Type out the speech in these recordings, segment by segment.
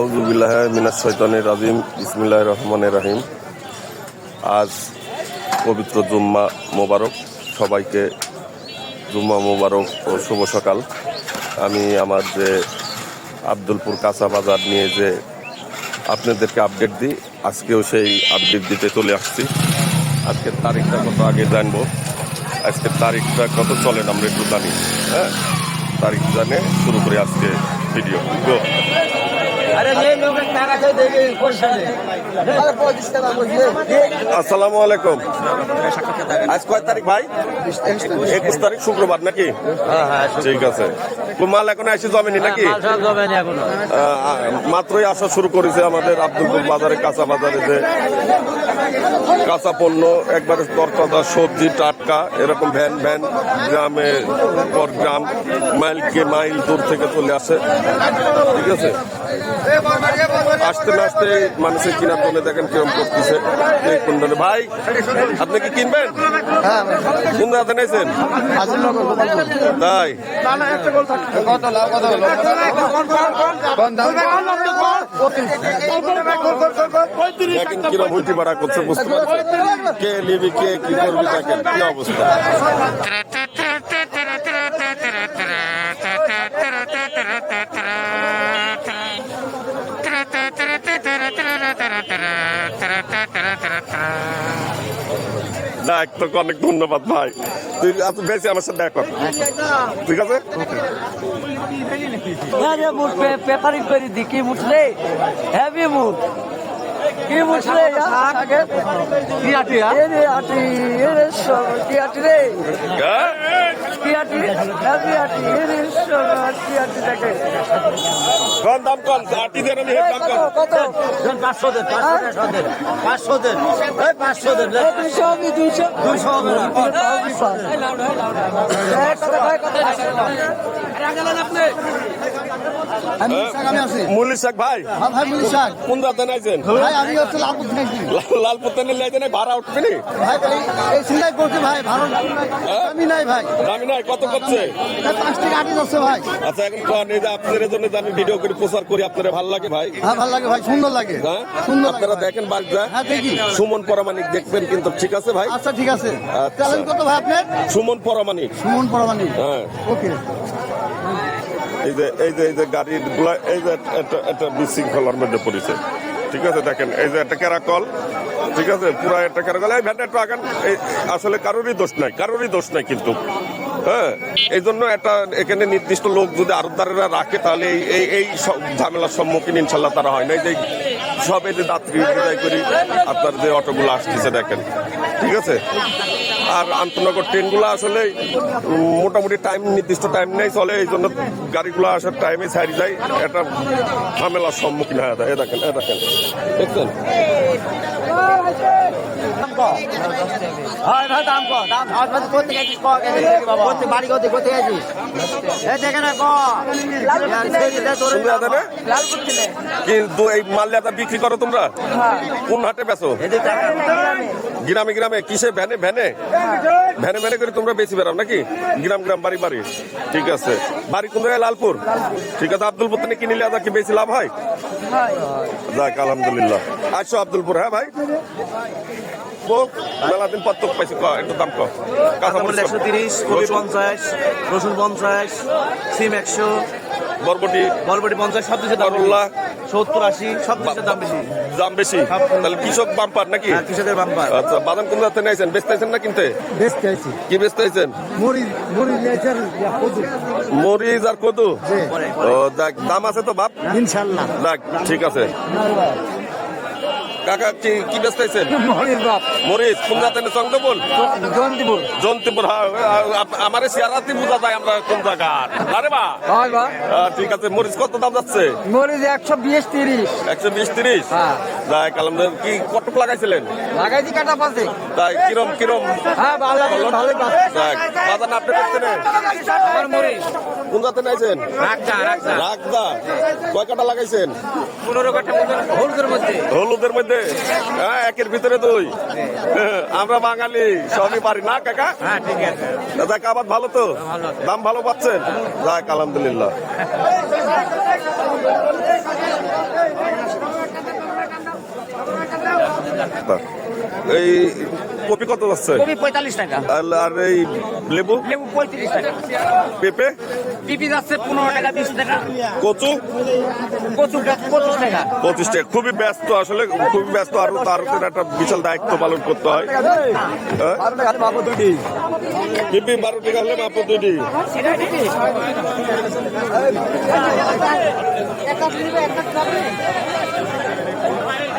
আউজুবিল্লাহ মিনাস শৈতানির রাজিম ইসমিল্লাহ রহমান রাহিম আজ পবিত্র জুম্মা মোবারক। সবাইকে জুম্মা মোবারক ও শুভ সকাল। আমি আমার যে আব্দুলপুর কাঁচা বাজার নিয়ে যে আপনাদেরকে আপডেট দিই, আজকেও সেই আপডেট দিতে চলে আসছি। আজকের তারিখটা কত আগে জানব। আজকের তারিখটা কত চলেন আমরা একটু জানি। হ্যাঁ তারিখ জানে শুরু করি আজকে ভিডিও আসসালামু আলাইকুম। আজ কয় তারিখ ভাই? একুশ তারিখ শুক্রবার নাকি? হ্যাঁ হ্যাঁ ঠিক আছে। মাল এখন এসে জমেনি নাকি? মাল সব জমে নি এখনও। আহ, মাত্রই আসা শুরু করেছে আমাদের আব্দুল বাজারে কাঁচা বাজারে যে কাঁচা পণ্য একবারে তরতাজা সবজি টাটকা এরকম ভ্যান ভ্যান গ্রামে পর গ্রাম মাইলকে মাইল দূর থেকে চলে আসে। ঠিক আছে? আসতে না আসতে মানুষের কিনার জন্য দেখেন কিরম করতেছে ভাই আপনি কি কিনবেন? হ্যাঁ কোন নিয়েছেন? তাই? দেখেন কিরম করছে বুঝতে পারছেন? কে নিবি কে কি করবি দেখেন কি অবস্থা? দেখ তোকে অনেক ধন্যবাদ ভাই। তুই বেশি আমার সাথে দেখা ঠিক আছে? পেপারিং করে দি কি মুঠলে হেভি মুঠ কি মুঠলে কি আটি রে সব কি আটি দেখে। কোন দাম কোন আটি দেন আমি দাম কোন কত? পাঁচশো দেন পাঁচশো দেন পাঁচশো দেন এই পাঁচশো দেন দুইশো আমি দুইশো? দুইশো হবে না। আমি শাক শাক ভাই? হ্যাঁ ভাই মিলি শাক। কোন রাতে নাইছেন ভাই আমি হচ্ছে লালপুর থেকে লাইতে নাই ভাড়া উঠবে নি? ভাই ভাই এই চিন্তাই করছে ভাই ভালো আমি নাই ভাই। দামি নাই কত করছে? পাঁচ টাকা আটি যাচ্ছে ভাই। আচ্ছা এখন কোন এই যে আপনাদের জন্য আমি ভিডিও করে প্রচার করি আপনারা ভালো লাগে ভাই? হ্যাঁ ভালো লাগে ভাই সুন্দর লাগে। হ্যাঁ? সুন্দর আপনারা দেখেন হ্যাঁ দেখি। সুমন পরামানিক দেখবেন কিন্তু ঠিক আছে ভাই? আচ্ছা ঠিক আছে। আচ্ছা। চ্যালেঞ্জ কত ভাই আপনার? সুমন পরামানিক। সুমন পরমানি হ্যাঁ। ওকে। এই যে এই যে এই যে গাড়িরগুলা, এই যে একটা একটা বিশৃঙ্খলার মধ্যে পড়েছে। ঠিক আছে, দেখেন, এই যে একটা ক্যারাকল, ঠিক আছে, পুরো একটা ক্যারাকল। এই ভ্যানটা একটু আগান, এই আসলে কারোরই দোষ নাই, কারোরই দোষ নাই কিন্তু। হ্যাঁ এই জন্য একটা, এখানে নির্দিষ্ট লোক যদি আরবদারেরা রাখে, তাহলে এই এই এই সব ঝামেলার সম্মুখীন ইনশাল্লাহ তারা হয় না। এই যে সব এই যে যাত্রী বিদায় করি, আপনার যে অটোগুলো আসতেছে, দেখেন। ঠিক আছে? আর আন্তনগর ট্রেনগুলো আসলে মোটামুটি টাইম নির্দিষ্ট টাইম নেই চলে এই জন্য গাড়িগুলো আসার টাইমে ছাড়ি যায়। একটা ঝামেলার সম্মুখীন হয়ে যায়। দেখেন এ দেখেন। দেখছেন? হয় বিক্রি করো তোমরা? কোন হাটে বেচো? গ্রামে গ্রামে। কিসে ভ্যানে? ভ্যানে? ভ্যানে ভ্যানে করে তোমরা বেশি বেরাও নাকি? গ্রাম গ্রাম বাড়ি বাড়ি। ঠিক আছে। বাড়ি কোন জায়গায়? লালপুর। ঠিক আছে আব্দুল পুতনে কিনিলে আদা কি বেশি লাভ হয়? যাক আলহামদুলিল্লাহ। আসো আব্দুলপুর হ্যাঁ ভাই? বল মেলা দিন পর তো পাইছি একটু দাম কম কাঁচামরিচ একশো তিরিশ কপি পঞ্চাশ রসুন পঞ্চাশ সিম একশো। বরবটি। বরবটি পঞ্চাশ সব কিছুর দাম সত্তর আশি সব দাম বেশি। দাম বেশি? তাহলে কৃষক বাম্পার নাকি? হ্যাঁ কৃষকের বাম্পার। আচ্ছা বাদাম কোন যাতে নিয়েছেন বেচতে আছেন না কিনতে? বেচতে আছি কি বেচতে আছেন মরি মরি কদু। মরিচ আর কদু? ও দেখ দাম আছে তো বাপ? ইনশাল্লাহ। দেখ ঠিক আছে। কাকা কি কি বেচতে আইছেন মরির বাপ মরিচ কোন সঙ্গে বল জয়ন্তীপুর জন্তিপুর আমার চেয়ারাতে বোঝা যায় আমরা কোন জায়গা আরে বা? ঠিক আছে মরিচ কত দাম যাচ্ছে? মরিচ একশো বিশ তিরিশ। একশো বিশ তিরিশ? হ্যাঁ। দেখ আলহামদুলিল্লাহ কি কটক লাগাইছিলেন? লাগাইছি কাটা পাশে তাই কিরম কিরম? হ্যাঁ বাজার আপনি করছেন কোন জাতে নাইছেন? রাগদা কয় কাটা লাগাইছেন? পনেরো মতন হলুদের মধ্যে। হলুদের মধ্যে। মধ্যে? হ্যাঁ একের ভিতরে দুই। আমরা বাঙালি সবই পারি। না কাকা? দাদা কাবাদ ভালো তো? দাম ভালো পাচ্ছেন? যাক আলহামদুলিল্লাহ। এই কপি কত যাচ্ছে? কপি পঁয়তাল্লিশ টাকা। আর- এই লেবু? লেবু পঁয়ত্রিশ টাকা। পেঁপে? পিপি যাচ্ছে পনেরো টাকা বিশ টাকা। কচু? কচু পঁচিশ টাকা। পঁচিশ টাকা। খুবই ব্যস্ত আসলে খুবই ব্যস্ত। আরও তার উপরে একটা বিশাল দায়িত্ব পালন করতে হয়। হ্যাঁ? পিপি বারো টাকা হলে মাত্র দুইটি।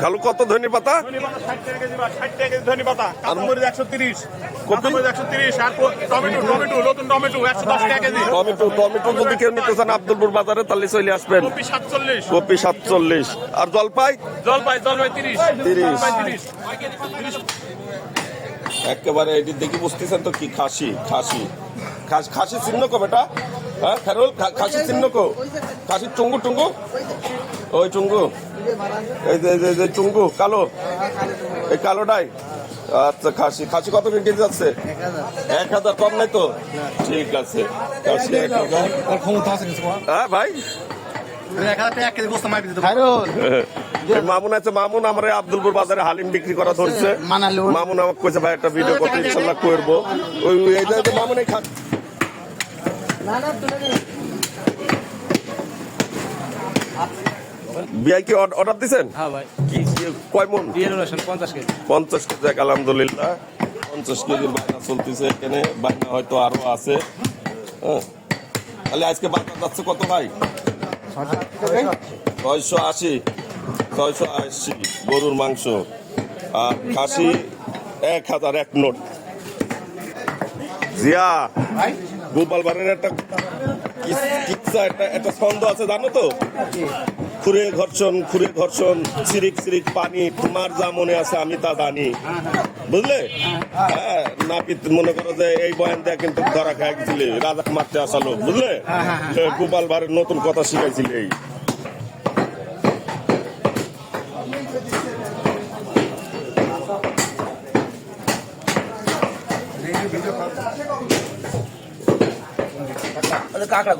খালু কত ধনী পাতা? ধনী পাতা একশো তিরিশ টমেটো টমেটো টমেটো একশো কেজি। টমেটো টমেটো যদি কেউ নিতে চান আব্দুলপুর বাজারে তাহলে চলে আসবেন। কপি সাতচল্লিশ। আর জলপাই? জলপাই জলপাই তিরিশ। তিরিশ। একেবারে এটি দেখি বুঝতেছেন তো কি খাসি খাসি। খাস- চিহ্ন কো বেটা? হ্যাঁ খাসি চিহ্ন কো? খাসির টুঙ্গু টুঙ্গু? ওই টুঙ্গু এই যে এই যে- টুঙ্গু কালো। এই কালোটাই আচ্ছা খাসি। খাসি কত করে কেজি যাচ্ছে? এক হাজার কম নাই তো? ঠিক আছে। খাসি এক হাজার। হ্যাঁ ভাই? মামুন আছে মামুন আমার আব্দুলপুর বাজারে হালিম বিক্রি করা ধরছে। মামুন আমাকে কইছে ভাই একটা ভিডিও করতে ইনশাল্লাহ করব। ওই ওই এই যে এই যে খা কি অর্ডার দিছেন? হ্যাঁ ভাই। কি কয় মন? পঞ্চাশ কেজি। পঞ্চাশ কেজি এক আলহামদুলিল্লাহ। পঞ্চাশ কেজির বায়না চলতেছে এখানে। বায়না হয়তো আরও আছে। হ্যাঁ। তাহলে আজকে বাজার যাচ্ছে কত ভাই? ছয়শো আশি। ছয়শো আশি গরুর মাংস। আর খাসি এক হাজার এক নোট। জিয়া গোপাল বাড়ির একটা কিচ্ছা একটা একটা ছন্দ আছে জানো তো? খুরে ঘর্ষণ খুরে ঘর্ষণ সিরিক সিরিক পানি, তোমার যা মনে আছে আমি তা জানি। বুঝলে? হ্যাঁ নাপিত মনে করো যে এই বয়ান দেয়া কিন্তু ধরা খাই গেছিলে রাজা মারতে আসালো বুঝলে? গোপাল বাড়ির নতুন কথা শিখাইছিলে এই। কাঁকড়া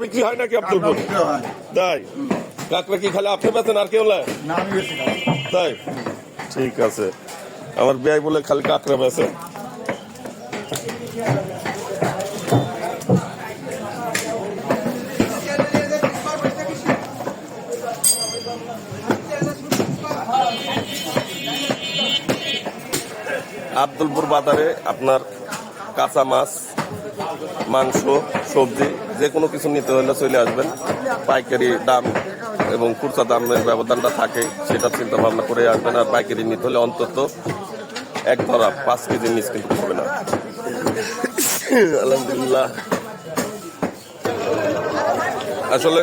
বিক্রি হয় নাকি আব্দুলপুর তাই? কাঁকড়া কি খালি আপনি বেছেন আর কেউ তাই? ঠিক আছে। আমার বিয়াই বলে খালি কাঁকড়া বেছে আব্দুলপুর বাজারে আপনার কাঁচা মাছ মাংস, সবজি যে কোনো কিছু নিতে হলে চলে আসবেন। পাইকারি দাম এবং খুচরা দামের ব্যবধানটা থাকে, সেটা চিন্তা ভাবনা করে আসবেন। আর পাইকারি নিতে হলে অন্তত এক ধরা পাঁচ কেজি নিচ কিন্তু হবে না। আলহামদুলিল্লাহ। আসলে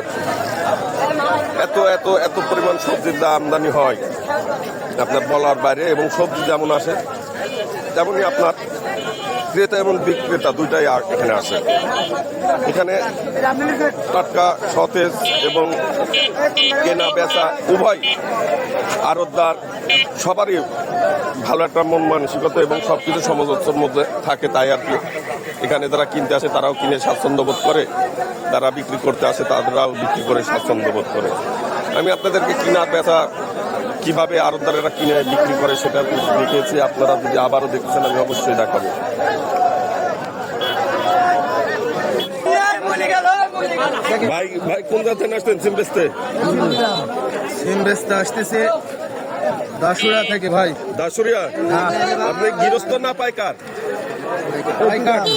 এত এত এত পরিমাণ সবজির দাম আমদানি হয় আপনার বলার বাইরে এবং সবজি যেমন আসে, তেমনই আপনার ক্রেতা এবং বিক্রেতা দুইটাই এখানে আসে এখানে টাটকা, সতেজ এবং কেনা বেচা উভয় আরতদার সবারই ভালো একটা মন মানসিকতা এবং সব কিছু সমাজের মধ্যে থাকে তাই আর কি। এখানে যারা কিনতে আসে তারাও কিনে স্বাচ্ছন্দ্য বোধ করে, যারা বিক্রি করতে আসে তারাও বিক্রি করে স্বাচ্ছন্দ্য বোধ করে। আমি আপনাদেরকে কিনা বেচা কীভাবে আরতদারেরা কিনে বিক্রি করে সেটা দেখেছি। আপনারা যদি আবারও দেখছেন আমি অবশ্যই দেখাবো। ভাই ভাই কোন জায়গা আসতেন সিম বেচতে? সিম বেচতে আসতেছে দাসুরিয়া থেকে ভাই। দাসুরিয়া আপনি গৃহস্থ না পাইকার?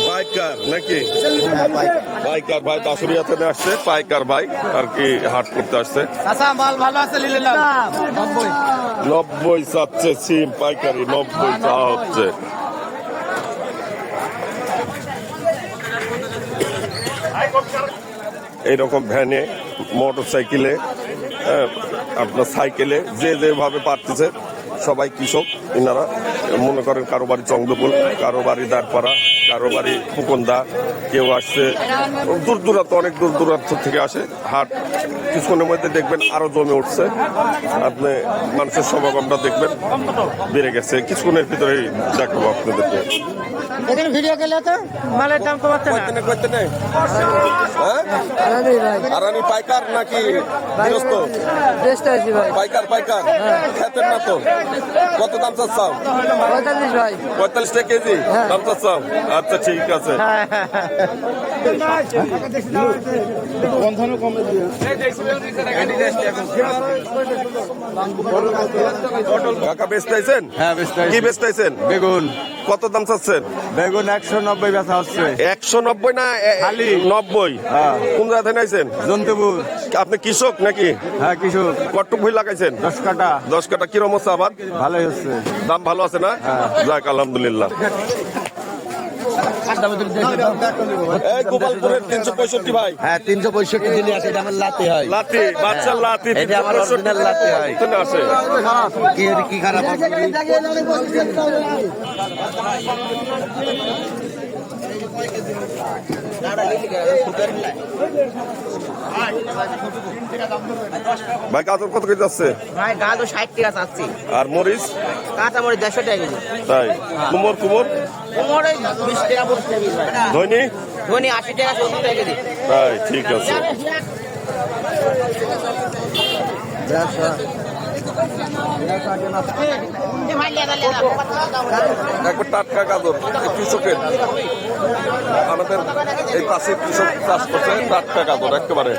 পাইকার নাকি? পাইকার ভাই দাসুরিয়া থেকে আসছে। পাইকার ভাই আর কি হাট করতে আসছে। মাল ভালো আছে নব্বই। চাচ্ছে সিম পাইকারি নব্বই হচ্ছে। এইরকম ভ্যানে মোটর সাইকেলে আপনার সাইকেলে যে যেভাবে পারতেছে সবাই কৃষক ইনারা মনে করেন কারও বাড়ি চন্দ্রপুর কারও বাড়ি দাঁড়পাড়া কারও বাড়ি ফুকন্দা কেউ আসছে। দূর দূরান্ত, অনেক দূর দূরান্ত থেকে আসে, হাট। কিছুক্ষণের মধ্যে দেখবেন আরও জমে উঠছে। আপনি মানুষের সমাগমটা দেখবেন, বেড়ে গেছে। কিছুক্ষণের ভিতরে দেখাবো আপনাদেরকে। এখানে ভিডিও গেলে তো? মালের দাম কমাচ্ছে না। হ্যাঁ? আরানি পাইকার নাকি গৃহস্থ? বেস্ট আছি ভাই। পাইকার পাইকার। খেতেন না তো। কত দাম চাচ্ছাও? পঁয়তাল্লিশ ভাই। পঁয়তাল্লিশ টাকা কেজি? দাম চাচ্ছাও? আচ্ছা ঠিক আছে। কাকা বেচতেছেন হ্যাঁ বেশ কি বেচতেছেন বেগুন। কত দাম চাচ্ছেন? বেগুন একশো নব্বই বেচা হচ্ছে। একশো নব্বই না খালি। নব্বই? হ্যাঁ। কোন জায়গা থেকে নাইছেন? জন্তুপুর। আপনি কৃষক নাকি? হ্যাঁ কিছু কটুক ভুই লাগাইছেন? দশ কাটা দশ কাটা কিরম হচ্ছে আবার? ভালোই হচ্ছে। দাম ভালো আছে না? যাক আলহামদুলিল্লাহ। গোপালপুরের তিনশো পঁয়ষট্টি ভাই হ্যাঁ তিনশো পঁয়ষট্টি দিলে আছে এটা আমার লাতে হয় লাতি বাচ্চার লাতি এটা আমার original লাতি হয়। এখানে কি খারাপ? ভাই কাতর কত কেজি যাচ্ছে? ভাই তো ষাট টাকা চাচ্ছি আর মরিচ? কাঁচা মরে দেড়শো টাকা কেজি। তাই। কুমোর কুমোর? কোমরে বিশ টাকা ধনি? ধনি আশি টাকা সত্তর টাকা কেজি। তাই ঠিক আছে। একবার টাটকা গাজর কৃষকের। আমাদের এই পাশে কৃষক চাষ করছে টাটকা গাজর একেবারে।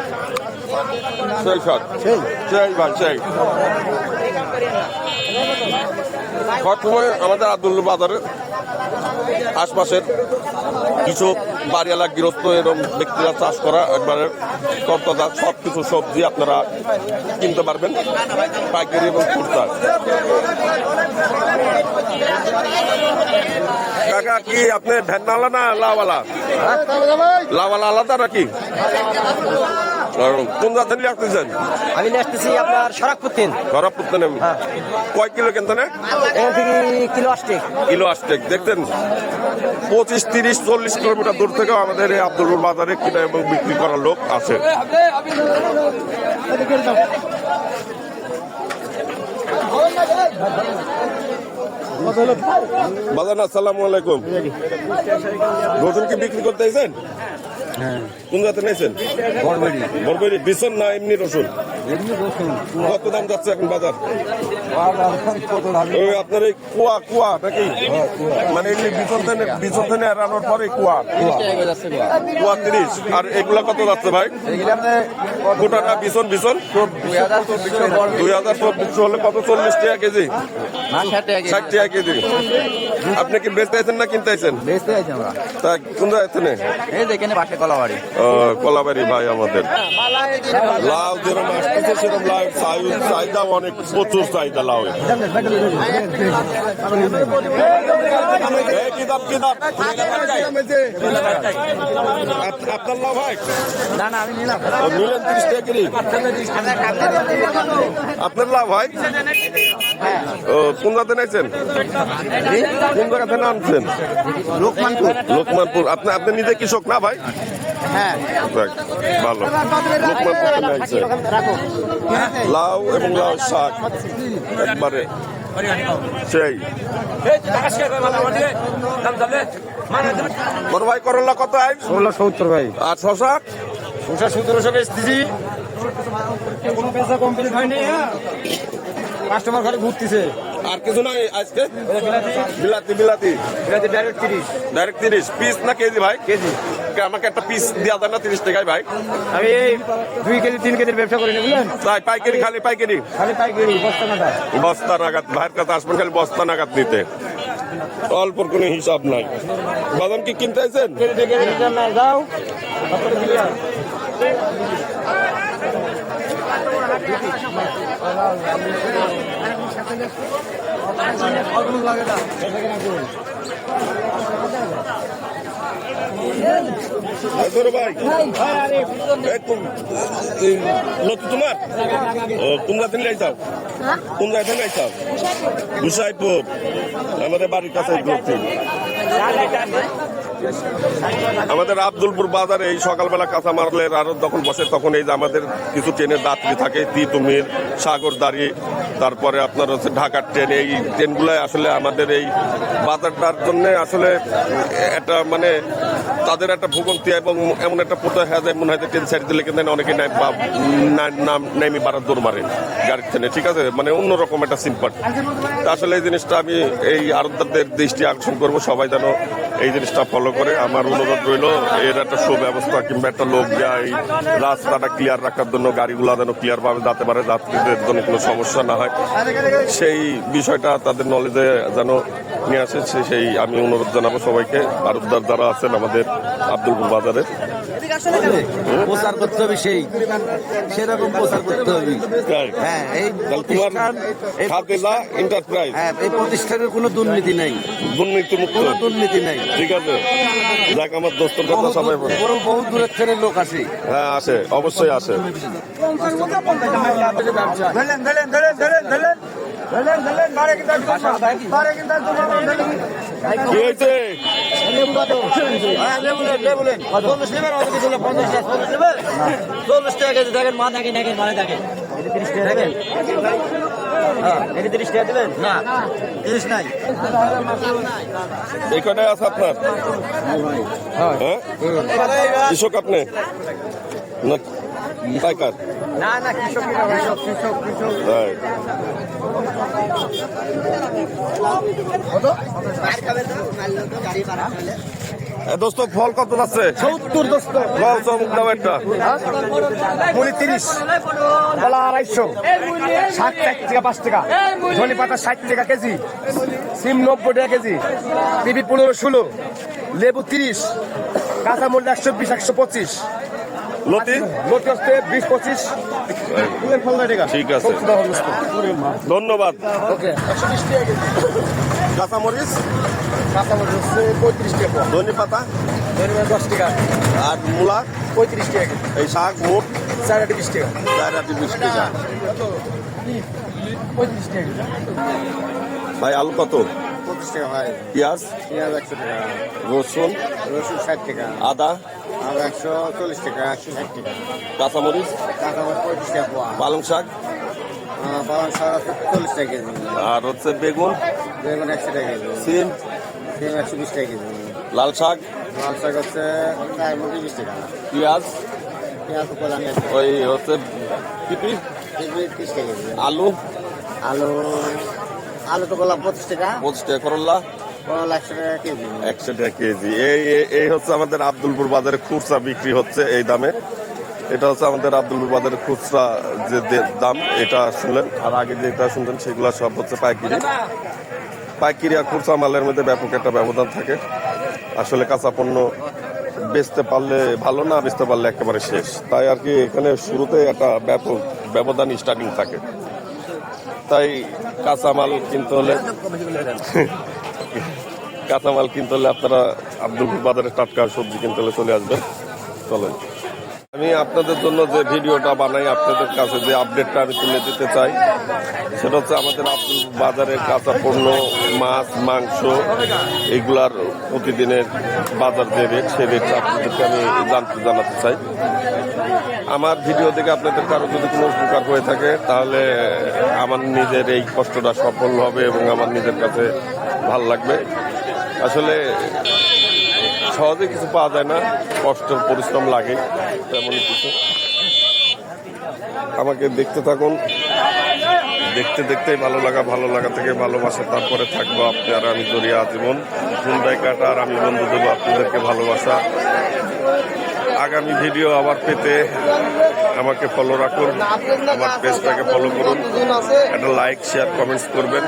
সেই সব সেই? ভাই সেই। সবসময় আমাদের আব্দুল বাজারে আশপাশের কিছু বাড়িওয়ালা গৃহস্থ এরকম ব্যক্তিরা চাষ করা একবারে তরতাজা সব কিছু সবজি আপনারা কিনতে পারবেন পাইকারি এবং খুচরা। কাকা কি আপনি ভ্যানওয়ালা না লাওয়ালা? লাওয়ালা আলাদা নাকি? কোন জাতের নিয়ে আসতেছেন? আমি নিয়ে আসতেছি আপনার সরাকপুর তিন খরাব নেব কয় কিলো কিনতে নেন থেকে কিলো আসছে। কিলো আসছে দেখতেন। পঁচিশ তিরিশ চল্লিশ কিলোমিটার দূর থেকেও আমাদের এই আব্দুল বাজারে কিনা এবং বিক্রি করার লোক আছে। বাজান আসসালামু আলাইকুম। রসুন কি বিক্রি করতে এসেছেন কোন জাতে নিয়েছেন বরবরি বিছন না এমনি রসুন? কত দাম যাচ্ছে এখন বাজার? ওই আপনার এই কুয়া কুয়া নাকি? মানে এমনি বিছন থেকে বিছন থেকে এড়ানোর পরে কুয়া। কুয়া। তিরিশ। আর এগুলা কত যাচ্ছে ভাই? গোটাটা বিছন বিছন দুই হাজার চব্বিশশো হলে কত? চল্লিশ টাকা কেজি। ষাট টাকা কেজি। আপনি কি বেচতে আছেন না কিনতে আছেন? তা কোন জায়গা এই দেখেন কলাবাড়ি। কলাবাড়ি ভাই আমাদের। লাউ যেরকম সেরকম চাহিদা অনেক প্রচুর চাহিদা লাউ আপনার লাউ ভাই না না আমি নিলাম। নিলেন তিরিশ টাকা আপনার লাভ ভাই ও কোন জাতে নাইছেন কোন জায়গা থেকে আনছেন? লোকমানপুর। লোকমানপুর। আপনি আপনি নিজে কৃষক না ভাই? হ্যাঁ। ভালো। লাউ এবং লাউ শাক একবারে। সেই। বড় ভাই করলা কত আই ষোলো সত্তর ভাই। আর শশা ওটা সতেরোশো বেচতেছি। কোনো পেশা কমপ্লিট হয়নি কাস্টমার ঘরে ঘুরতেছে। আর কিছু নাই আজকে? বিলাতি। বিলাতি এটা ডাইরেক্ট তিরিশ। ডাইরেক্ট তিরিশ। পিস না কেজি ভাই? কেজি। আমাকে একটা পিস দেওয়া যায় না তিরিশ টাকায় ভাই। আমি এই দুই কেজি তিন কেজির ব্যবসা করি বুঝলেন? তাই পাইকারি খালি পাইকারি। খালি পাইকারি বস্তা না বস্তা নাগাদ ভাইয়ের কাছে আসবেন খালি বস্তা নাগাদ নিতে। অল্পর কোনো হিসাব নাই। বাদাম কি কিনতে আইছেন? যাও। নতুন তোমার? ও কোন জাতের লাইছাও কোন জাতের লাইছাও আমাদের বাড়ির কাছে আমাদের আব্দুলপুর বাজারে এই সকালবেলা কাঁচামালের আরও যখন বসে তখন এই যে আমাদের কিছু ট্রেনের যাত্রী থাকে তিতুমির সাগরদাড়ি তারপরে আপনার হচ্ছে ঢাকার ট্রেন এই ট্রেনগুলো আসলে আমাদের এই বাজারটার জন্য আসলে একটা মানে তাদের একটা ভূগন্তি এবং এমন একটা প্রত্যয় হয়ে যায়, মনে হয় ট্রেন সাইড দিলে কিন্তু অনেকে নাম বাড়ার দৌড় মারে গাড়ির ট্রেনে ঠিক আছে? মানে অন্যরকম একটা সিম্পাট আসলে এই জিনিসটা আমি এই আরবদারদের দৃষ্টি আকর্ষণ করব, সবাই যেন এই জিনিসটা ফলো করে। আমার অনুরোধ রইল, এর একটা সুব্যবস্থা কিংবা একটা লোক যায়, রাস্তাটা ক্লিয়ার রাখার জন্য গাড়িগুলো যেন ক্লিয়ার ভাবে যেতে পারে, যাত্রীদের জন্য কোনো সমস্যা না হয়। সেই বিষয়টা তাদের নলেজে যেন নিয়ে আসে সেই আমি অনুরোধ জানাব সবাইকে। আরবদার যারা আছেন আমাদের আব্দুলপুর বাজারে প্রচার করতে হবে সেই। সেরকম প্রচার করতে হবে। হ্যাঁ এই প্রতিষ্ঠান এন্টারপ্রাইজ হ্যাঁ এই প্রতিষ্ঠানের কোনো দুর্নীতি নেই। দুর্নীতি মুক্ত কোনো দুর্নীতি নেই। ঠিক আছে। যাক আমার দোস্তর কথা সবাই বলে। বহু দূরের থেকে লোক আসে। হ্যাঁ আসে। অবশ্যই আসে। কি হয়েছে চল্লিশ টাকা কেজি দেখেন মা দেখেন দেখেন মানে দেখেন। দেখেন। হ্যাঁ। এটা তিরিশ টাকা দিবেন? না তিরিশ নাই। এই কটাই আছে আপনার? হ্যাঁ। কৃষক আপনি? না পাইকার? না না কৃষক কৃষক কৃষক দোস্ত ফল কত যাচ্ছে? সত্তর দোস্ত। চমক দাও একটা। মুড়ি তিরিশ। কলা আড়াইশো। ষাট টাকা পাঁচ টাকা। ধনে পাতা ষাট টাকা কেজি। সিম নব্বই টাকা কেজি। পিপি পনেরো ষোলো। লেবু তিরিশ। কাঁচামরিচ একশো বিশ একশো পঁচিশ। লতি? লতি হচ্ছে বিশ পঁচিশ। ঠিক আছে। ধন্যবাদ। কাঁচামরিচ? কাঁচামরিচ হচ্ছে পঁয়ত্রিশ টাকা। ধনে পাতা? ধনে পাতা দশ টাকা। আর মূলা? পঁয়ত্রিশ টাকা। এই শাক মুখ চার আটি বিশ টাকা। চার আটি বিশ টাকা। পঁয়ত্রিশ টাকা। ভাই আলু কত? পঁচিশ টাকা ভাই পেঁয়াজ পেঁয়াজ একশো টাকা। রসুন রসুন ষাট টাকা। আদা আর একশো চল্লিশ টাকা একশো ষাট টাকা। কাঁচামরিচ কাঁচামার পঁয়ত্রিশ টাকা পোয়া। পালং শাক পালং শাক আছে চল্লিশ টাকা কেজি। আর হচ্ছে বেগুন বেগুন একশো টাকা কেজি। সিম সিম একশো বিশ টাকা কেজি। লাল শাক লাল শাক হচ্ছে প্রায় মোটি বিশ টাকা। পেঁয়াজ পেঁয়াজ ওই হচ্ছে পিপি তিরিশ টাকা কেজি। আলু। আলু আলু তো গোলাপ পঁচিশ টাকা। পঁচিশ টাকা করল্লা একশো টাকা কেজি। এই- এই হচ্ছে আমাদের আব্দুলপুর বাজারে খুচরা বিক্রি হচ্ছে এই দামে। এটা হচ্ছে আমাদের আব্দুলপুর বাজারের খুচরা যে দাম এটা শুনলেন। আর আগে যেটা শুনলেন সেগুলো সব হচ্ছে পাইকারি। পাইকারি আর খুচরা মালের মধ্যে ব্যাপক একটা ব্যবধান থাকে। আসলে কাঁচা পণ্য বেচতে পারলে ভালো না বেচতে পারলে একেবারে শেষ। তাই আর কি এখানে শুরুতে একটা ব্যাপক ব্যবধান স্টার্টিং থাকে। তাই কাঁচামাল কিনতে হলে কাঁচামাল কিনতে হলে আপনারা আব্দুল বাজারে টাটকা সবজি কিনতে হলে চলে আসবেন। চলেন। আমি আপনাদের জন্য যে ভিডিওটা বানাই, আপনাদের কাছে যে আপডেটটা আমি তুলে দিতে চাই, সেটা হচ্ছে আমাদের আব্দুল বাজারের কাঁচা পণ্য, মাছ, মাংস, এগুলার প্রতিদিনের বাজার যে রেট সেই রেটটা আপনাদেরকে আমি জানতে, জানাতে চাই। আমার ভিডিও দেখে আপনাদের কারও যদি কোনো উপকার হয়ে থাকে, তাহলে আমার নিজের এই কষ্টটা সফল হবে এবং আমার নিজের কাছে ভালো লাগবে। আসলে সহজে কিছু পাওয়া যায় না কষ্ট পরিশ্রম লাগে। তেমন কিছু। আমাকে দেখতে থাকুন। দেখতে দেখতেই ভালো লাগা ভালো লাগা থেকে ভালোবাসা, তারপরে থাকব আপনি আর আমি জড়িয়ে আজীবন। হুন্ডাই কাটা আর আমি বন্ধু দেবো আপনাদেরকে ভালোবাসা। আগামী ভিডিও আবার পেতে আমাকে ফলো রাখুন, আমার পেজটাকে ফলো করুন, একটা লাইক শেয়ার কমেন্টস করবেন।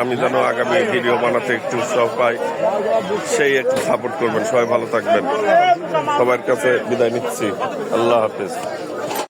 আমি যেন আগামী ভিডিও বানাতে একটু উৎসাহ পাই, সেই একটু সাপোর্ট করবেন। সবাই ভালো থাকবেন। সবার কাছে বিদায় নিচ্ছি। আল্লাহ হাফিজ।